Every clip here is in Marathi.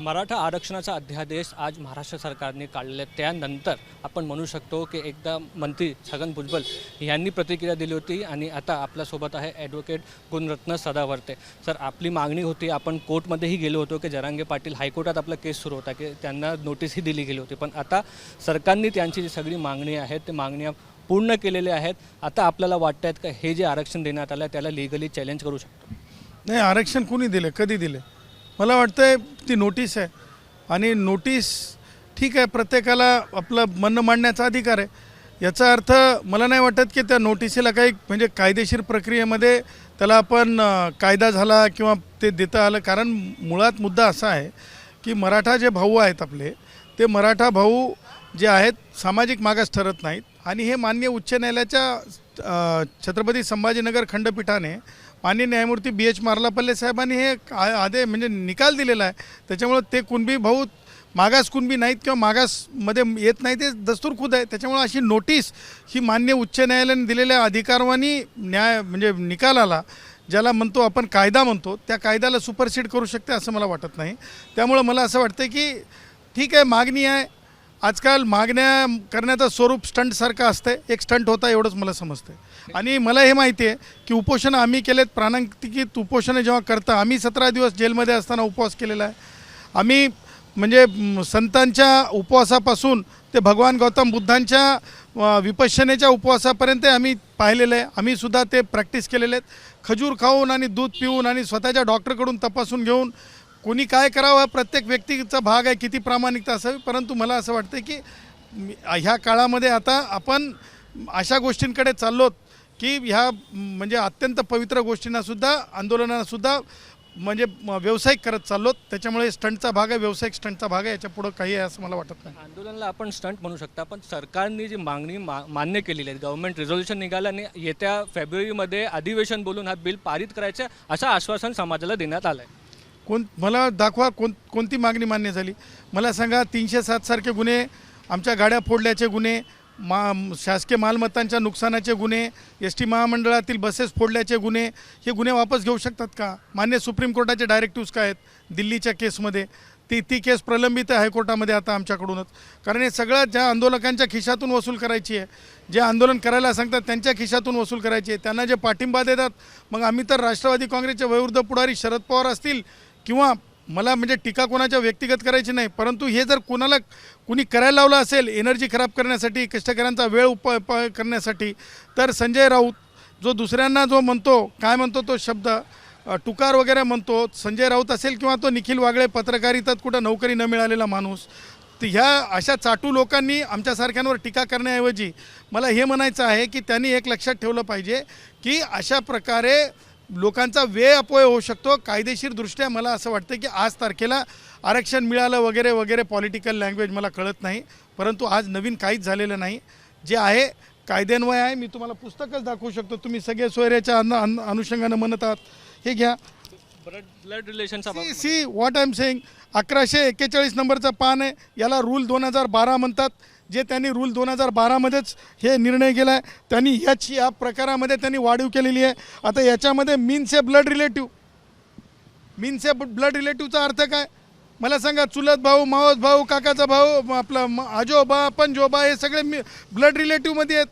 मराठा आरक्षणाचा अध्यादेश आज महाराष्ट्र सरकारने काढले त्यानंतर आपण म्हणू शकतो की एकदा मंत्री छगन भुजबल यांनी प्रतिक्रिया दिली होती आणि आता आपल्यासोबत आहे ॲडव्होकेट गुणरत्न सदावर्ते. सर आपली मागणी होती आपण कोर्टमध्येही गेलो होतो की जरांगे पाटील हायकोर्टात आपला केस सुरू होता की त्यांना नोटीसही दिली गेली होती. पण आता सरकारने त्यांची जी सगळी मागणी आहेत ते मागण्या पूर्ण केलेल्या आहेत. आता आपल्याला वाटत आहेत का हे जे आरक्षण देण्यात आलं त्याला लिगली चॅलेंज करू शकतो? नाही आरक्षण कुणी दिले कधी दिले मला वाटतंय ती नोटीस आहे. आणि नोटीस ठीक आहे प्रत्येकाला आपलं म्हणणं मांडण्याचा अधिकार आहे. याचा अर्थ मला नाही वाटत की त्या नोटिसीला काही म्हणजे कायदेशीर प्रक्रियेमध्ये त्याला आपण कायदा झाला किंवा ते देता आलं. कारण मुळात मुद्दा असा आहे की मराठा जे भाऊ आहेत आपले ते मराठा भाऊ जे आहेत सामाजिक मागास ठरत नाहीत. आणि हे मान्य उच्च न्यायालयाच्या छत्रपती संभाजीनगर खंडपीठाने माननीय न्यायमूर्ती बी एच मार्लापल्ले साहेबांनी हे आ- आदे म्हणजे निकाल दिलेला आहे. त्याच्यामुळं ते कुणबी भाऊ मागास कुणबी नाहीत किंवा मागासमध्ये येत नाही ते दस्तूर खुद आहे त्याच्यामुळं अशी नोटीस ही मान्य उच्च न्यायालयाने दिलेल्या अधिकारवानी न्याय म्हणजे निकालाला ज्याला म्हणतो आपण कायदा म्हणतो त्या कायद्याला सुपरसीड करू शकते असं मला वाटत नाही. त्यामुळं मला असं वाटतं की ठीक आहे मागणी आहे आजकाल मागण्या करण्याचं स्वरूप स्टंटसारखं असतं एक स्टंट होता एवढंच मला समजतं आणि मला हे माहिती आहे की उपोषण आम्ही केलेत. प्राणांतिकीत उपोषणं जेव्हा करता आम्ही सतरा दिवस जेलमध्ये असताना उपवास केलेला आहे. आम्ही म्हणजे संतांच्या उपवासापासून ते भगवान गौतम बुद्धांच्या विपश्यनेच्या उपवासापर्यंत आम्ही पाहिलेलं आहे. आम्हीसुद्धा ते प्रॅक्टिस केलेले आहेत. खजूर खाऊन आणि दूध पिऊन आणि स्वतःच्या डॉक्टरकडून तपासून घेऊन कोणी काय करावं हा प्रत्येक व्यक्तीचा भाग आहे किती प्रामाणिकता असावी परंतु मला असं वाटतं की ह्या काळामध्ये आता आपण अशा गोष्टींकडे चाललोत की ह्या म्हणजे अत्यंत पवित्र गोष्टींनासुद्धा आंदोलनांनासुद्धा म्हणजे व्यावसायिक करत चाललो त्याच्यामुळे स्टंटचा भाग आहे व्यावसायिक स्टंटचा भाग आहे याच्या पुढं काही आहे असं मला वाटत नाही. आंदोलनाला आपण स्टंट म्हणू शकता पण सरकारने जी मागणी मा मान्य केलेली आहे गव्हर्नमेंट रिझोल्युशन निघालं आणि येत्या फेब्रुवारीमध्ये अधिवेशन बोलून हा बिल पारित करायचं असं आश्वासन समाजाला देण्यात आलं आहे कोण मला दाखवा कोण कोणती मागणी मान्य झाली. मला सांगा तीनशे सातसारखे गुन्हे आमच्या गाड्या फोडल्याचे गुन्हे मा शासकीय मालमत्तांच्या नुकसानाचे गुन्हे एस टी महामंडळातील बसेस फोडल्याचे गुन्हे हे गुन्हे वापस घेऊ शकतात का? मान्य सुप्रीम कोर्टाचे डायरेक्टिव्स काय आहेत? दिल्लीच्या केसमध्ये. ती ती केस प्रलंबित आहे हायकोर्टामध्ये आता आमच्याकडूनच. कारण हे सगळं ज्या आंदोलकांच्या खिशातून वसूल करायची आहे जे आंदोलन करायला सांगतात त्यांच्या खिशातून वसूल करायची आहे त्यांना जे पाठिंबा देतात मग आम्ही तर राष्ट्रवादी काँग्रेसचे वयोवृद्ध पुढारी शरद पवार असतील किंवा मला म्हणजे टीका कोणाच्या व्यक्तिगत करायची नाही परंतु हे जर कोणाला कुणी करायला लावलं असेल एनर्जी खराब करण्यासाठी कष्टकऱ्यांचा वेळ उप करण्यासाठी तर संजय राऊत जो दुसऱ्यांना जो म्हणतो काय म्हणतो तो शब्द टुकार वगैरे म्हणतो संजय राऊत असेल किंवा तो निखिल वागळे पत्रकारितात कुठं नोकरी न मिळालेला माणूस तर ह्या अशा चाटू लोकांनी आमच्यासारख्यांवर टीका करण्याऐवजी मला हे म्हणायचं आहे की त्यांनी एक लक्षात ठेवलं पाहिजे की अशा प्रकारे लोकांचा वेळ अपव्यय होऊ शकतो. कायदेशीरदृष्ट्या मला असं वाटतं की आज तारखेला आरक्षण मिळालं वगैरे वगैरे पॉलिटिकल लँग्वेज मला कळत नाही. परंतु आज नवीन काहीच झालेलं नाही. जे आहे कायद्यान्वय आहे. मी तुम्हाला पुस्तकच दाखवू शकतो. तुम्ही सगळे सोयऱ्याच्या अन अन- अनुषंगानं म्हणत आहात. हे घ्या. Blood blood रिलेशनचा see see what I am saying अकराशे एक्केचाळीस नंबरचं पान आहे. याला रूल दोन हजार बारा म्हणतात. जे त्यांनी रूल दोन हजार बारामध्येच हे निर्णय केला आहे त्यांनी ह्याच या प्रकारामध्ये त्यांनी वाढीव केलेली आहे. आता याच्यामध्ये means a blood relative means a blood रिलेटिव्हचा अर्थ काय? मला सांगा चुलत भाऊ मावस भाऊ काकाचा भाऊ आपला आजोबा पणजोबा हे सगळे मी ब्लड रिलेटिव्हमध्ये आहेत.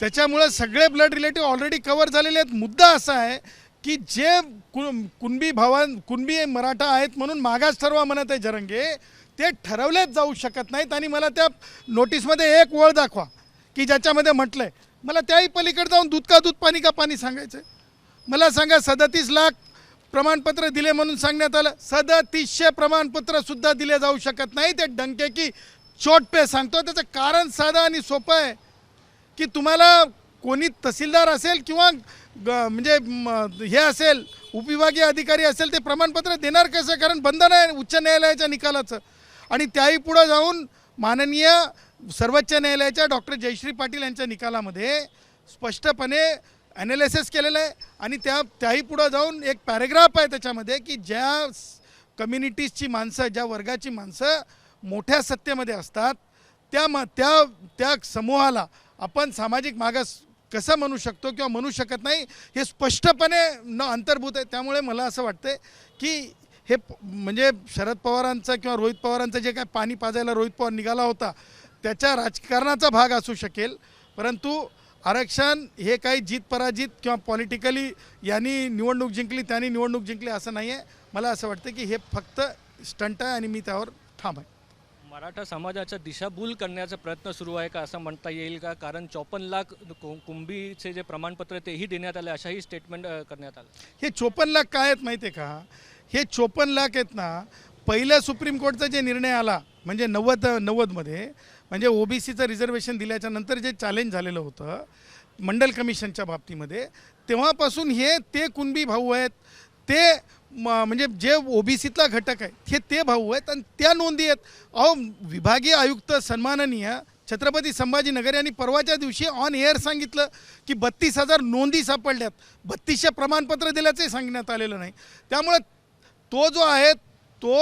त्याच्यामुळं सगळे ब्लड रिलेटिव्ह ऑलरेडी कवर झालेले आहेत. मुद्दा असा आहे की जे कु कुणबी भावां कुणबी मराठा आहेत म्हणून मागास ठरवा म्हणत आहे जरंगे ते ठरवलेच जाऊ शकत नाहीत आणि मला त्या नोटीसमध्ये एक वळ दाखवा की ज्याच्यामध्ये म्हटलं आहे मला त्याही पलीकडे जाऊन दूध का दूध पाणी का पाणी सांगायचं आहे मला सांगा सदतीस लाख प्रमाणपत्र दिले म्हणून सांगण्यात आलं सदतीसशे प्रमाणपत्रसुद्धा दिले जाऊ शकत नाही. ते डंके की चोट पे सांगतो त्याचं कारण साधं आणि सोपं आहे की तुम्हाला कोणी तहसीलदार असेल किंवा ग म्हणजे हे असेल उपविभागीय अधिकारी असेल ते प्रमाणपत्र देणार कसं? कारण बंधन आहे उच्च न्यायालयाच्या निकालाचं. आणि त्याही पुढं जाऊन माननीय सर्वोच्च न्यायालयाच्या डॉक्टर जयश्री पाटील यांच्या निकालामध्ये स्पष्टपणे ॲनालिसिस केलेलं आहे. आणि त्या त्याही पुढं जाऊन एक पॅरेग्राफ आहे त्याच्यामध्ये की ज्या कम्युनिटीजची माणसं ज्या वर्गाची माणसं मोठ्या सत्तेमध्ये असतात त्या म त्या त्या समूहाला आपण सामाजिक मागास कसं म्हणू शकतो किंवा म्हणू शकत नाही हे स्पष्टपणे न अंतर्भूत आहे. त्यामुळे मला असं वाटतं की हे म्हणजे शरद पवारांचं किंवा रोहित पवारांचं जे काय पाणी पाजायला रोहित पवार निघाला होता त्याच्या राजकारणाचा भाग असू शकेल. परंतु आरक्षण हे काही जीत पराजित किंवा पॉलिटिकली यांनी निवडणूक जिंकली त्यांनी निवडणूक जिंकली असं नाही आहे मला असं वाटतं की हे फक्त स्टंट आहे आणि मी त्यावर ठाम आहे. मराठा समाजाचा दिशाभूल करण्याचा प्रयत्न सुरू आहे का असं म्हणता येईल का? कारण चौपन्न लाख कुंभीचे जे प्रमाणपत्र तेही देण्यात आले अशाही स्टेटमेंट करण्यात आलं. हे चोपन्न लाख काय आहेत माहिती आहे का? हे चोपन्न लाख आहेत ना पहिल्या सुप्रीम कोर्टचा जे निर्णय आला म्हणजे नव्वद नव्वदमध्ये म्हणजे ओबीसीचं रिझर्वेशन दिल्याच्या नंतर जे चॅलेंज झालेलं होतं मंडल कमिशनच्या बाबतीमध्ये तेव्हापासून हे ते कुणबी भाऊ आहेत ते म- म्हणजे जे ओबीसीतला घटक आहे हे ते भाऊ आहेत आणि त्या नोंदी आहेत. अहो विभागीय आयुक्त सन्माननीय छत्रपती संभाजीनगर यांनी परवाच्या दिवशी ऑन एअर सांगितलं की बत्तीस हजार नोंदी सापडल्यात. बत्तीसशे प्रमाणपत्र दिल्याचंही सांगण्यात आलेलं नाही. त्यामुळे तो जो आहे तो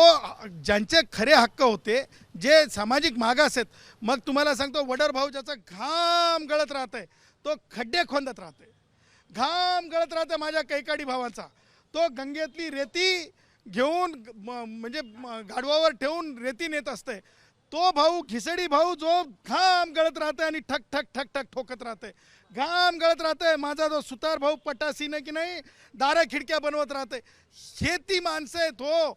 ज्यांचे खरे हक्क होते जे सामाजिक मागास आहेत मग तुम्हाला सांगतो वडर भाऊ ज्याचा घाम गळत राहत आहे तो खड्डे खोंदत राहते घाम गळत राहते माझ्या कैकाडी भावाचा. तो गंगेतली रेती घेऊन म- म्हणजे गाडवावर गाढवावर ठेवून रेती नेत असते तो भाऊ घिसडी भाऊ जो घाम गळत राहते आणि ठक ठक ठक ठक ठोकत राहते घाम गळत राहते माझा जो सुतार भाऊ पटासीन की नाही दारा खिडक्या बनवत राहते हे ती माणसं आहेत हो.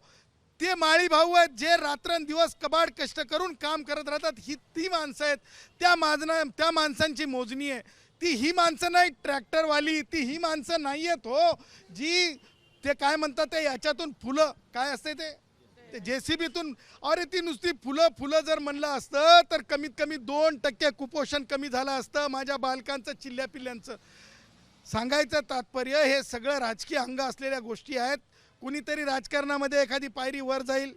ते माळी भाऊ आहेत जे रात्रंदिवस कबाड कष्ट करून काम करत राहतात. ही ती माणसं आहेत. त्या माजना त्या माणसांची मोजणी आहे. ती ही माणसं नाही ट्रॅक्टरवाली. ती ही माणसं नाही आहेत हो. जी ते काय म्हणतात ते याच्यातून फुलं काय असते ते? ते जे सी बीतून अरे ती नुसती फुलं फुलं जर म्हणलं असतं तर कमीत कमी दोन टक्के कुपोषण कमी झालं असतं माझ्या बालकांचं चिल्ल्या पिल्ल्यांचं सांगायचं तात्पर्य हे सगळं राजकीय अंग असलेल्या गोष्टी आहेत. कुणीतरी राजकारणामध्ये एखादी पायरी वर जाईल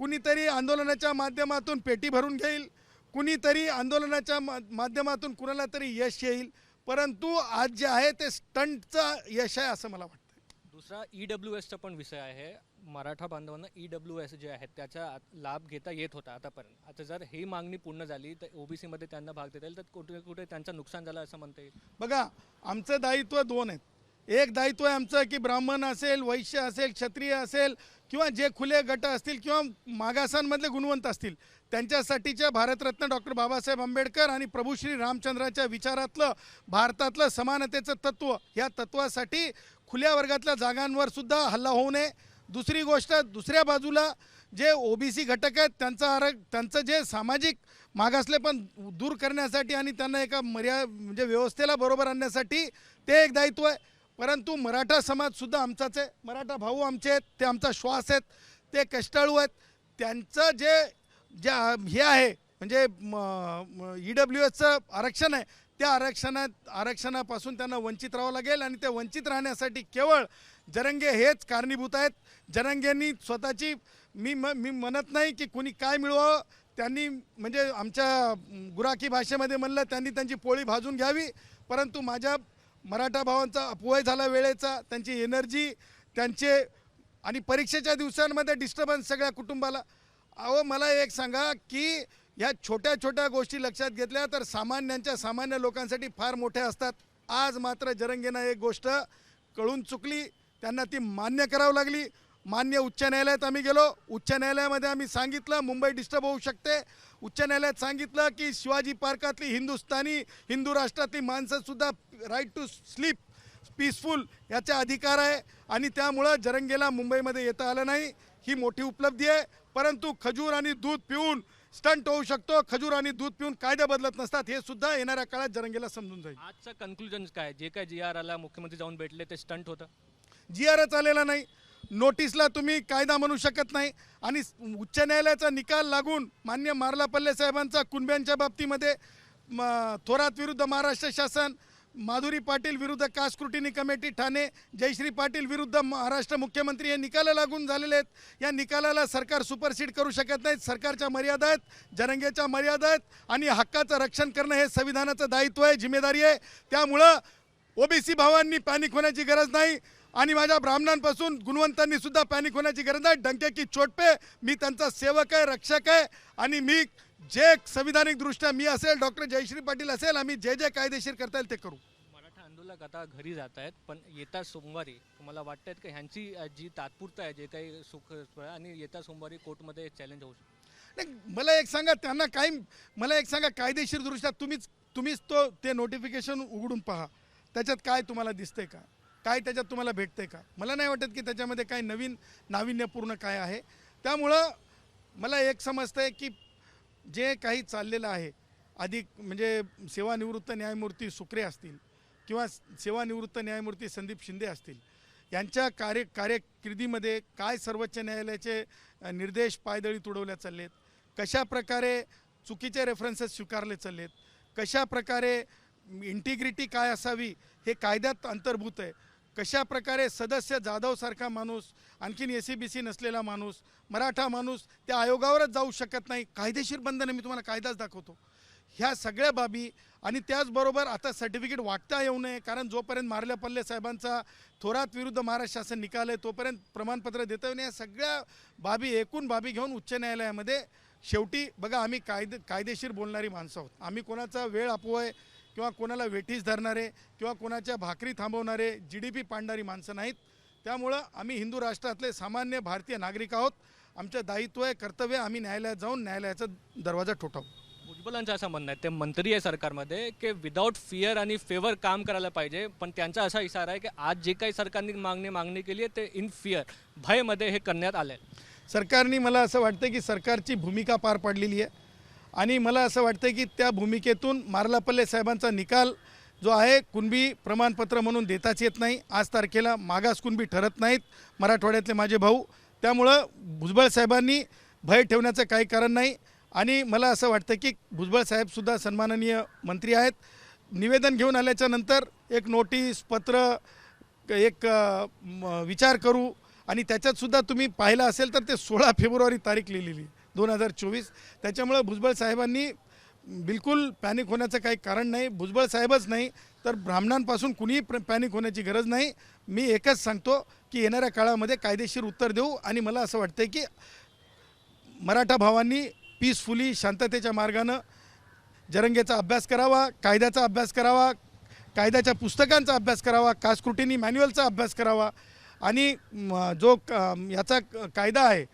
कुणीतरी आंदोलनाच्या माध्यमातून पेटी भरून घेईल कुणीतरी आंदोलनाच्या मा माध्यमातून कुणाला तरी यश येईल. परंतु आज जे आहे ते स्टंटचं यश आहे असं मला वाटतं दुसरा ई डब्ल्यू एसचा पण विषय आहे. मराठा बांधवांना ई डब्ल्यू एस जे आहेत त्याचा लाभ घेता येत होता आतापर्यंत. आता जर ही मागणी पूर्ण झाली तर ओबीसीमध्ये त्यांना भाग देता येईल तर कुठे कुठे त्यांचं नुकसान झालं असं म्हणता येईल? बघा आमचं दायित्व दोन आहेत. एक दायित्व आहे आमचं की ब्राह्मण असेल वैश्य असेल क्षत्रिय असेल किंवा जे खुले गट असतील किंवा मागासांमधले गुणवंत असतील त्यांच्यासाठीच्या भारतरत्न डॉक्टर बाबासाहेब आंबेडकर आणि प्रभू श्री रामचंद्राच्या विचारातलं भारतातलं समानतेचं तत्त्व या तत्त्वासाठी खुल्या वर्गातल्या जागांवर सुद्धा हल्ला होऊ नये. दुसरी गोष्ट दुसऱ्या बाजूला जे ओबीसी घटक आहेत त्यांचा आर त्यांचं जे सामाजिक मागासले पण दूर करण्यासाठी आणि त्यांना एका मर्या म्हणजे व्यवस्थेला बरोबर आणण्यासाठी ते एक दायित्व आहे. परंतु मराठा समाजसुद्धा आमचाच आहे. मराठा भाऊ आमचे आहेत ते आमचा श्वास आहेत ते कष्टाळू आहेत. त्यांचं जे ज्या हे आहे म्हणजे ई डब्ल्यू एसचं आरक्षण आहे त्या आरक्षणात आरक्षणापासून त्यांना वंचित राहावं लागेल आणि ते वंचित राहण्यासाठी केवळ जरंगे हेच कारणीभूत आहेत. जरंगेंनी स्वतःची मी म मी म्हणत नाही की कुणी काय मिळवावं. त्यांनी म्हणजे आमच्या गुराखी भाषेमध्ये म्हणलं त्यांनी त्यांची पोळी भाजून घ्यावी. परंतु माझ्या मराठा भावांचा अपवय झाला वेळेचा त्यांची एनर्जी त्यांचे आणि परीक्षेच्या दिवसांमध्ये डिस्टर्बन्स सगळ्या कुटुंबाला. अहो मला एक सांगा की ह्या छोट्या छोट्या गोष्टी लक्षात घेतल्या तर सामान्यांच्या सामान्य लोकांसाठी फार मोठ्या असतात. आज मात्र जरंगेनं एक गोष्ट कळून चुकली. त्यांना ती मान्य करावं लागली. मान्य उच्च न्यायालयात आम्ही गेलो. उच्च न्यायालयामध्ये आम्ही सांगितलं मुंबई डिस्टर्ब होऊ शकते. उच्च न्यायालयात सांगितलं की शिवाजी पार्कातली हिंदुस्थानी हिंदू राष्ट्रातली माणसंसुद्धा राईट टू स्लीप पीसफुल याचा अधिकार आहे. आणि त्यामुळं जरंगेला मुंबईमध्ये येता आलं नाही. ही मोठी उपलब्धी आहे. परंतु खजूर आणि दूध पिऊन स्टंट होऊ शकतो खजूर आणि दूध पिऊन कायदे बदलत नसतात हे सुद्धा येणाऱ्या काळात जरंगेला समजून जाईल. आजचं कन्क्लुजन काय? जे काय जी आर आला मुख्यमंत्री जाऊन भेटले ते स्टंट होतं? जी आरच आलेला नाही. नोटीसला तुम्ही कायदा म्हणू शकत नाही. आणि उच्च न्यायालयाचा निकाल लागून मान्य मारला पल्ले साहेबांचा कुणब्यांच्या बाबतीमध्ये म, थोरात विरुद्ध महाराष्ट्र शासन माधुरी पाटील विरुद्ध caste scrutiny committee Thane Jayashree Patil विरुद्ध महाराष्ट्र मुख्यमंत्री हे निकाल लागून झालेले आहेत. या निकालाला सरकार सुपरसीड करू शकत नाहीत सरकारच्या मर्यादा आहेत जनंगेच्या मर्यादा आहेत आणि हक्काचं रक्षण करणं हे संविधानाचं दायित्व आहे जिम्मेदारी आहे. त्यामुळं ओबीसी भावांनी पॅनिक होण्याची गरज नाही आणि माझ्या ब्राह्मणांपासून गुणवंतांनी सुद्धा पॅनिक होण्याची गरज नाही. डंके की चोट मी त्यांचा सेवक आहे रक्षक आहे आणि मी जे संविधानिक दृष्ट्या मी असेल डॉक्टर जयश्री पाटील असेल आम्ही जे जे कायदेशीर करता येईल ते करू. मराठा अलग आता घरी जात आहेत पण येत्या सोमवारी तुम्हाला वाटत की ह्यांची जी तात्पुरता आहे जे काही सुख आणि येत्या सोमवारी कोर्टमध्ये चॅलेंज होऊ शकतं? नाही मला एक सांगा त्यांना काय मला एक सांगा कायदेशीर दृष्ट्या तुम्हीच तुम्हीच तो ते नोटिफिकेशन उघडून पहा. त्याच्यात काय तुम्हाला दिसतंय का? काय त्याच्यात तुम्हाला भेटतंय का? मला नाही वाटत की त्याच्यामध्ये काय नवीन नाविन्यपूर्ण काय आहे. त्यामुळं मला एक समजतंय की जे काही चाललेलं आहे अधिक म्हणजे सेवानिवृत्त न्यायमूर्ती सुक्रे असतील किंवा सेवानिवृत्त न्यायमूर्ती संदीप शिंदे असतील यांच्या कार्य कार्यकिर्दीमध्ये काय सर्वोच्च न्यायालयाचे निर्देश पायदळी तुडवल्या चाललेत? कशा प्रकारे चुकीचे रेफरन्सेस स्वीकारले चाललेत? कशा प्रकारे इंटिग्रिटी काय असावी हे कायद्यात अंतर्भूत आहे? कशा प्रकारे सदस्य जाधवसारखा माणूस आणखीन ए सी बी सी नसलेला माणूस मराठा माणूस त्या आयोगावरच जाऊ शकत नाही कायदेशीर बंधनं मी तुम्हाला कायदाच दाखवतो. ह्या सगळ्या बाबी आणि त्याचबरोबर आता सर्टिफिकेट वाटता येऊ नये कारण जोपर्यंत मारल्या पल्ले साहेबांचा थोरात विरुद्ध महाराष्ट्र शासन निकाल आहे तोपर्यंत प्रमाणपत्र देता येऊ नये. या सगळ्या बाबी एकूण बाबी घेऊन उच्च न्यायालयामध्ये शेवटी बघा आम्ही कायदे कायदेशीर बोलणारी माणसं आहोत. आम्ही कोणाचा वेळ अपवय किंवा कोणाला वेठीस धरणारे किंवा कोणाच्या भाकरी थांबवणारे जी डी पी पाडणारी माणसं नाहीत. त्यामुळं आम्ही हिंदू राष्ट्रातले सामान्य भारतीय नागरिक आहोत. आमचं दायित्व आहे कर्तव्य आम्ही न्यायालयात जाऊन न्यायालयाचा दरवाजा ठोठावू. भुजबलांचं असं म्हणणं आहे ते मंत्री आहे सरकारमध्ये की विदाऊट फिअर आणि फेवर काम करायला पाहिजे. पण त्यांचा असा इशारा आहे की आज जे काही सरकारने मागणी मागणी केली आहे ते इन फिअर भयमध्ये हे करण्यात आलं आहे सरकारने मला असं वाटतं की सरकारची भूमिका पार पाडलेली आहे. आणि मला असं वाटतं की त्या भूमिकेतून मार्लापल्ले साहेबांचा निकाल जो आहे कुणबी प्रमाणपत्र म्हणून देताच येत नाही. आज तारखेला मागास कुणबी ठरत नाहीत मराठवाड्यातले माझे भाऊ. त्यामुळं भुजबळ साहेबांनी भय ठेवण्याचं काही कारण नाही. आणि मला असं वाटतं की भुजबळ साहेबसुद्धा सन्माननीय मंत्री आहेत. निवेदन घेऊन आल्याच्यानंतर एक नोटीस पत्र एक म, विचार करू. आणि त्याच्यातसुद्धा तुम्ही पाहिलं असेल तर ते सोळा फेब्रुवारी तारीख लिहिलेली. दोन हजार चोवीस. त्याच्यामुळं भुजबळ साहेबांनी बिलकुल पॅनिक होण्याचं काही कारण नाही. भुजबळ साहेबच नाही तर ब्राह्मणांपासून कुणीही प्र पॅनिक होण्याची गरज नाही. मी एकच सांगतो की येणाऱ्या काळामध्ये कायदेशीर उत्तर देऊ आणि मला असं वाटतं की मराठा भावांनी पीसफुली शांततेच्या मार्गानं जरंगेचा अभ्यास करावा कायद्याचा अभ्यास करावा कायद्याच्या पुस्तकांचा अभ्यास करावा कास्क्रुटिनी मॅन्युअलचा अभ्यास करावा. आणि जो क- याचा कायदा आहे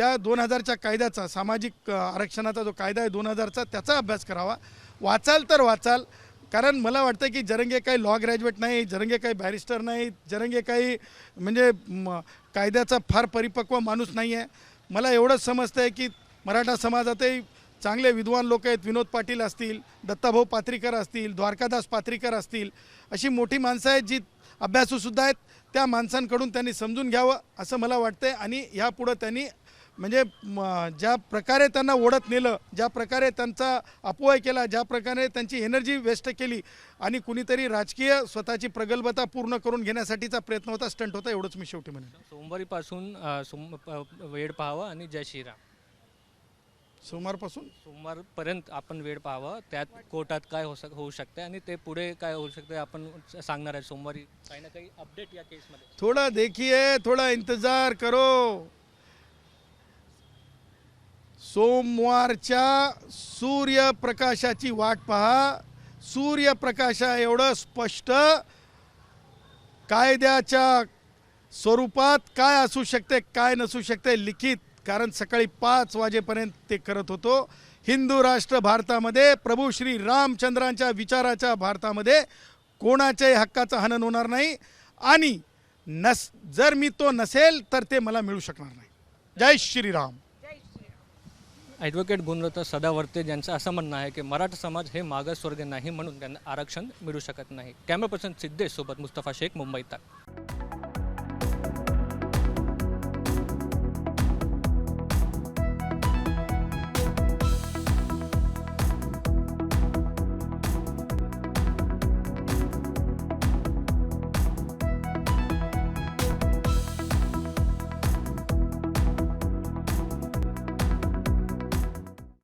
त्या दोन हजारच्या कायद्याचा सामाजिक आरक्षणाचा जो कायदा आहे दोन हजारचा त्याचा अभ्यास करावा. वाचाल तर वाचाल. कारण मला वाटतं की जरंगे काही लॉ ग्रॅज्युएट नाही जरंगे काही बॅरिस्टर नाही जरंगे काही म्हणजे म, कायद्याचा फार परिपक्व माणूस नाही आहे मला एवढंच समजतं आहे की मराठा समाजातही चांगले विद्वान लोक आहेत. विनोद पाटील असतील दत्ताभाऊ पात्रीकर असतील द्वारकादास पात्रीकर असतील अशी मोठी माणसं आहेत जी अभ्यासूसुद्धा आहेत. त्या माणसांकडून त्यांनी समजून घ्यावं असं मला वाटतंय आणि ह्यापुढं त्यांनी म्हणजे ज्या प्रकारे त्यांना ओढत नेलं ज्या प्रकारे त्यांचा अपव्यय केला ज्या प्रकारे त्यांची एनर्जी वेस्ट केली आणि कुणीतरी राजकीय स्वतःची प्रगल्भता पूर्ण करून घेण्यासाठीचा प्रयत्न होता स्टंट होता एवढंच मी शेवटी म्हणेन. सोमवारीपासून सोम वेळ पाहावा आणि जय श्रीराम. सोमवारपासून? सोमवारपर्यंत आपण वेळ पाहावा त्यात कोर्टात काय हो सक होऊ शकते आणि ते पुढे काय होऊ शकते आपण सांगणार आहे. सोमवारी काही ना काही अपडेट या केसमध्ये थोड़ा देखिए थोड़ा इंतजार करो. सोमवारच्या सूर्यप्रकाशाची वाट पहा. सूर्यप्रकाशा एवढं स्पष्ट. कायद्याच्या स्वरूपात काय असू शकते काय नसू शकते लिखित. कारण सकाळी पाच वाजेपर्यंत ते करत होतो. हिंदू राष्ट्र भारतामध्ये प्रभू श्री रामचंद्रांच्या विचाराच्या भारतामध्ये कोणाच्याही हक्काचं हनन होणार नाही. आणि नस जर मी तो नसेल तर ते मला मिळू शकणार नाही. जय श्रीराम ॲडव्होकेट गुणरत्न सदावर्ते ज्यांचं असं म्हणणं आहे की मराठा समाज हे मागासवर्ग नाही म्हणून त्यांना आरक्षण मिळू शकत नाही. कॅमेरा पर्सन सिद्धेश सोबत मुस्तफा शेख मुंबईत